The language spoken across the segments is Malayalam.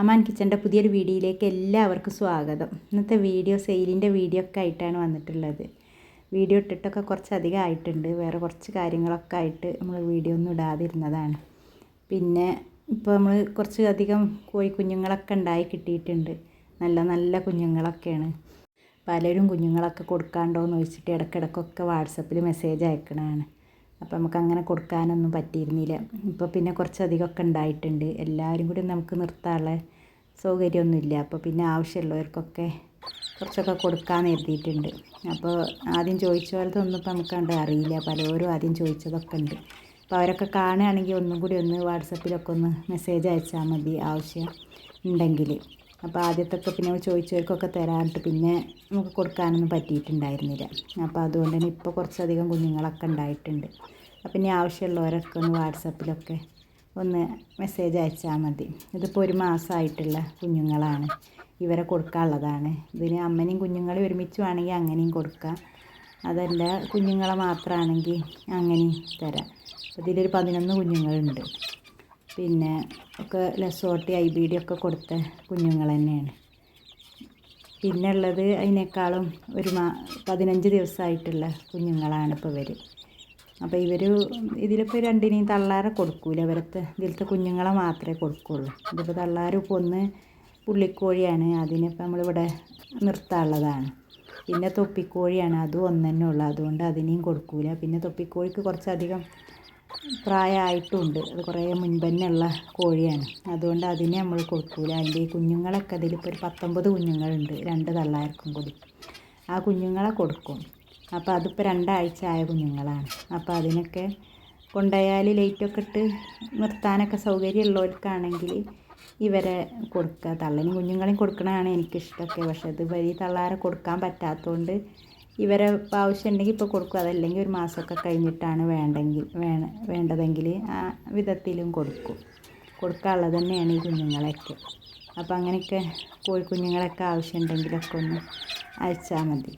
അമാൻ കിച്ചന്റെ പുതിയൊരു വീഡിയോയിലേക്ക് എല്ലാവർക്കും സ്വാഗതം. ഇന്നത്തെ വീഡിയോ സെയിലിന്റെ വീഡിയോ ഒക്കെ ആയിട്ടാണ് വന്നിട്ടുള്ളത്. വീഡിയോ ഇട്ടിട്ടൊക്കെ കുറച്ചധികം ആയിട്ടുണ്ട്. വേറെ കുറച്ച് കാര്യങ്ങളൊക്കെ ആയിട്ട് നമ്മൾ വീഡിയോ ഒന്നും ഇടാതിരുന്നതാണ്. പിന്നെ ഇപ്പോൾ നമ്മൾ കുറച്ച് അധികം കോഴി കുഞ്ഞുങ്ങളൊക്കെ ഉണ്ടായി കിട്ടിയിട്ടുണ്ട്. നല്ല നല്ല കുഞ്ഞുങ്ങളൊക്കെയാണ്. പലരും കുഞ്ഞുങ്ങളൊക്കെ കൊടുക്കാണ്ടോ എന്ന് ചോദിച്ചിട്ട് ഇടയ്ക്കിടയ്ക്കൊക്കെ വാട്സപ്പിൽ മെസ്സേജ് അയക്കണതാണ്. അപ്പോൾ നമുക്ക് അങ്ങനെ കൊടുക്കാനൊന്നും പറ്റിയിരുന്നില്ല. ഇപ്പോൾ പിന്നെ കുറച്ചധികമൊക്കെ ഉണ്ടായിട്ടുണ്ട്. എല്ലാവരും കൂടി നമുക്ക് നിർത്താനുള്ള സൗകര്യമൊന്നുമില്ല. അപ്പോൾ പിന്നെ ആവശ്യമുള്ളവർക്കൊക്കെ കുറച്ചൊക്കെ കൊടുക്കാൻ എഴുതിയിട്ടുണ്ട് അപ്പോൾ ആദ്യം ചോദിച്ച പോലത്തെ ഒന്നും ഇപ്പോൾ നമുക്ക് കണ്ട് അറിയില്ല. പലരും ആദ്യം ചോദിച്ചതൊക്കെ ഉണ്ട്. അപ്പോൾ അവരൊക്കെ കാണുകയാണെങ്കിൽ ഒന്നും കൂടി ഒന്ന് വാട്സപ്പിലൊക്കെ ഒന്ന് മെസ്സേജ് അയച്ചാൽ മതി ആവശ്യം ഉണ്ടെങ്കിൽ. അപ്പോൾ ആദ്യത്തൊക്കെ പിന്നെ ചോദിച്ചവർക്കൊക്കെ തരാനിട്ട് പിന്നെ നമുക്ക് കൊടുക്കാനൊന്നും പറ്റിയിട്ടുണ്ടായിരുന്നില്ല. അപ്പോൾ അതുകൊണ്ട് തന്നെ ഇപ്പോൾ കുറച്ചധികം കുഞ്ഞുങ്ങളൊക്കെ ഉണ്ടായിട്ടുണ്ട്. അപ്പം ഇനി ആവശ്യമുള്ളവരൊക്കെ ഒന്ന് വാട്സപ്പിലൊക്കെ ഒന്ന് മെസ്സേജ് അയച്ചാൽ മതി. ഇതിപ്പോൾ ഒരു മാസമായിട്ടുള്ള കുഞ്ഞുങ്ങളാണ്. ഇവരെ കൊടുക്കാനുള്ളതാണ്. ഇതിന് അമ്മനെയും കുഞ്ഞുങ്ങളെ ഒരുമിച്ച് വേണമെങ്കിൽ അങ്ങനെയും കൊടുക്കാം. അതല്ല കുഞ്ഞുങ്ങളെ മാത്രമാണെങ്കിൽ അങ്ങനെയും തരാം. ഇതിലൊരു പതിനൊന്ന് കുഞ്ഞുങ്ങളുണ്ട്. പിന്നെ ഒക്കെ ലസോട്ടി ഐ ബി ഡി ഒക്കെ കൊടുത്ത കുഞ്ഞുങ്ങൾ തന്നെയാണ്. പിന്നെ ഉള്ളത് അതിനേക്കാളും ഒരു മാ പതിനഞ്ച് ദിവസമായിട്ടുള്ള കുഞ്ഞുങ്ങളാണ് ഇപ്പോൾ ഇവർ അപ്പോൾ ഇവർ ഇതിലിപ്പോൾ രണ്ടിനെയും തള്ളാരെ കൊടുക്കൂല. ഇവരത്തെ ഇതിലത്തെ കുഞ്ഞുങ്ങളെ മാത്രമേ കൊടുക്കുള്ളൂ. ഇതിപ്പോൾ തള്ളാരും ഇപ്പോൾ ഒന്ന് പുള്ളിക്കോഴിയാണ്. അതിനിപ്പോൾ നമ്മളിവിടെ നിർത്താനുള്ളതാണ്. പിന്നെ തൊപ്പിക്കോഴിയാണ്. അതും ഒന്ന് തന്നെ ഉള്ളു. അതുകൊണ്ട് അതിനെയും കൊടുക്കൂല. പിന്നെ തൊപ്പിക്കോഴിക്ക് കുറച്ചധികം പ്രായമായിട്ടുണ്ട്. അത് കുറേ മുൻപന്നുള്ള കോഴിയാണ്. അതുകൊണ്ട് അതിനെ നമ്മൾ കൊടുക്കൂല അതിന്റെ ഈ കുഞ്ഞുങ്ങളൊക്കെ അതിലിപ്പോൾ ഒരു പത്തൊമ്പത് കുഞ്ഞുങ്ങളുണ്ട്. രണ്ട് തള്ളാർക്കും കൂടി. ആ കുഞ്ഞുങ്ങളെ കൊടുക്കും. അപ്പോൾ അതിപ്പോൾ രണ്ടാഴ്ച ആയ കുഞ്ഞുങ്ങളാണ്. അപ്പോൾ അതിനൊക്കെ കൊണ്ടുപോയാൽ ലൈറ്റൊക്കെ ഇട്ട് നിർത്താനൊക്കെ സൗകര്യമുള്ളവർക്കാണെങ്കിൽ ഇവരെ കൊടുക്കുക. തള്ളനും കുഞ്ഞുങ്ങളെയും കൊടുക്കണതാണ് എനിക്കിഷ്ടമൊക്കെ. പക്ഷേ ഇത് വലിയ തള്ളാരെ കൊടുക്കാൻ പറ്റാത്തതുകൊണ്ട് ഇവരെ ആവശ്യം ഉണ്ടെങ്കിൽ ഇപ്പോൾ കൊടുക്കും. അതല്ലെങ്കിൽ ഒരു മാസമൊക്കെ കഴിഞ്ഞിട്ടാണ് വേണ്ടെങ്കിൽ വേണ വേണ്ടതെങ്കിൽ ആ വിധത്തിലും കൊടുക്കും. കൊടുക്കാനുള്ളത് തന്നെയാണ് ഈ കുഞ്ഞുങ്ങളെയൊക്കെ. അപ്പോൾ അങ്ങനെയൊക്കെ കോഴിക്കുഞ്ഞുങ്ങളൊക്കെ ആവശ്യമുണ്ടെങ്കിലൊക്കെ ഒന്ന് അയച്ചാൽ മതി.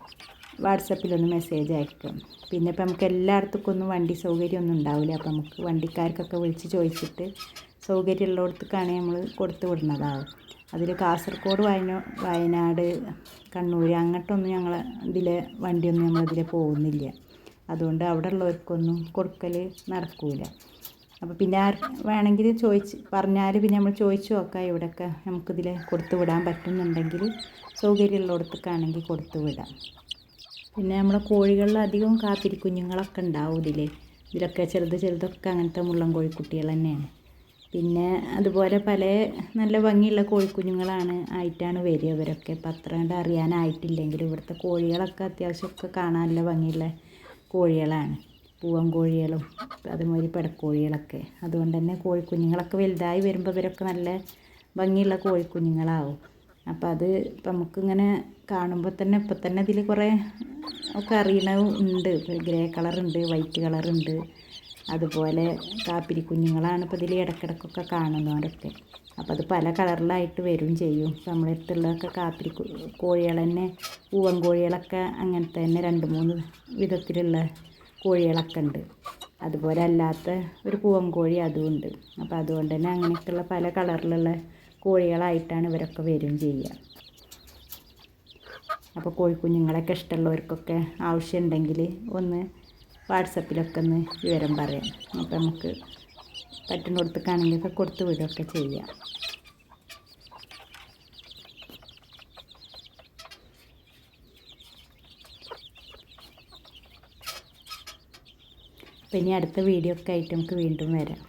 വാട്സപ്പിലൊന്ന് മെസ്സേജ് അയക്കും. പിന്നെ ഇപ്പം നമുക്ക് എല്ലായിടത്തേക്കും ഒന്നും വണ്ടി സൗകര്യമൊന്നും ഉണ്ടാവില്ല. അപ്പം നമുക്ക് വണ്ടിക്കാർക്കൊക്കെ വിളിച്ച് ചോദിച്ചിട്ട് സൗകര്യമുള്ളിടത്തേക്കാണ് നമ്മൾ കൊടുത്തു വിടുന്നതാവും. അതിൽ കാസർഗോഡ് വയന വയനാട് കണ്ണൂർ അങ്ങോട്ടൊന്നും ഞങ്ങൾ ഇതിലെ വണ്ടിയൊന്നും നമ്മളിതിൽ പോകുന്നില്ല. അതുകൊണ്ട് അവിടെ ഉള്ളവർക്കൊന്നും കൊടുക്കൽ നടക്കില്ല അപ്പോൾ പിന്നെ വേണമെങ്കിൽ ചോദിച്ച് പറഞ്ഞാൽ പിന്നെ നമ്മൾ ചോദിച്ചു നോക്കാം ഇവിടെയൊക്കെ നമുക്കിതിൽ കൊടുത്തു വിടാൻ പറ്റുന്നുണ്ടെങ്കിൽ സൗകര്യമുള്ളിടത്തേക്കാണെങ്കിൽ കൊടുത്തു വിടാം. പിന്നെ നമ്മളെ കോഴികളിൽ അധികം കുഞ്ഞുങ്ങളൊക്കെ ഉണ്ടാവും ഇതിൽ ഇതിലൊക്കെ ചെറുത് ചെറുതൊക്കെ അങ്ങനത്തെ മുള്ളൻ കോഴിക്കുട്ടികൾ തന്നെയാണ്. പിന്നെ അതുപോലെ പല നല്ല ഭംഗിയുള്ള കോഴിക്കുഞ്ഞുങ്ങളാണ് ആയിട്ടാണ് വരിക. ഇവരൊക്കെ ഇപ്പം അത്ര കണ്ട് അറിയാനായിട്ടില്ലെങ്കിലും ഇവിടുത്തെ കോഴികളൊക്കെ അത്യാവശ്യമൊക്കെ കാണാൻ നല്ല ഭംഗിയുള്ള കോഴികളാണ്. പൂവൻ കോഴികളും അതുമാതിരി പെടക്കോഴികളൊക്കെ. അതുകൊണ്ട് തന്നെ കോഴിക്കുഞ്ഞുങ്ങളൊക്കെ വലുതായി വരുമ്പോൾ ഇവരൊക്കെ നല്ല ഭംഗിയുള്ള കോഴിക്കുഞ്ഞുങ്ങളാവും. അപ്പം അത് ഇപ്പം നമുക്കിങ്ങനെ കാണുമ്പോൾ തന്നെ ഇപ്പം തന്നെ ഇതിൽ കുറേ ഒക്കെ അറിയണ ഉണ്ട്. ഗ്രേ കളറുണ്ട് വൈറ്റ് കളറുണ്ട്. അതുപോലെ കാപ്പിരി കുഞ്ഞുങ്ങളാണ് ഇപ്പോൾ ഇതിൽ ഇടക്കിടക്കൊക്കെ കാണുന്നവരൊക്കെ അപ്പോൾ അത് പല കളറിലായിട്ട് വരും ചെയ്യും. നമ്മുടെ അടുത്തുള്ളതൊക്കെ കാപ്പിരി കോഴികൾ തന്നെ പൂവൻ കോഴികളൊക്കെ അങ്ങനത്തെ തന്നെ രണ്ട് മൂന്ന് വിധത്തിലുള്ള കോഴികളൊക്കെ ഉണ്ട്. അതുപോലെ അല്ലാത്ത ഒരു പൂവൻ കോഴി അതും ഉണ്ട്. അപ്പോൾ അതുകൊണ്ട് തന്നെ അങ്ങനെയൊക്കെയുള്ള പല കളറിലുള്ള കോഴികളായിട്ടാണ് ഇവരൊക്കെ വരും ചെയ്യുക. അപ്പോൾ കോഴിക്കുഞ്ഞുങ്ങളൊക്കെ ഇഷ്ടമുള്ളവർക്കൊക്കെ ആവശ്യമുണ്ടെങ്കിൽ ഒന്ന് വാട്സപ്പിലൊക്കെ ഒന്ന് വിവരം പറയാം. അപ്പോൾ നമുക്ക് പറ്റുന്നിടത്തേക്കാണെങ്കിലൊക്കെ കൊടുത്ത് വിടുകയൊക്കെ ചെയ്യാം. അപ്പം ഇനി അടുത്ത വീഡിയോ ഒക്കെ ആയിട്ട് നമുക്ക് വീണ്ടും വരാം.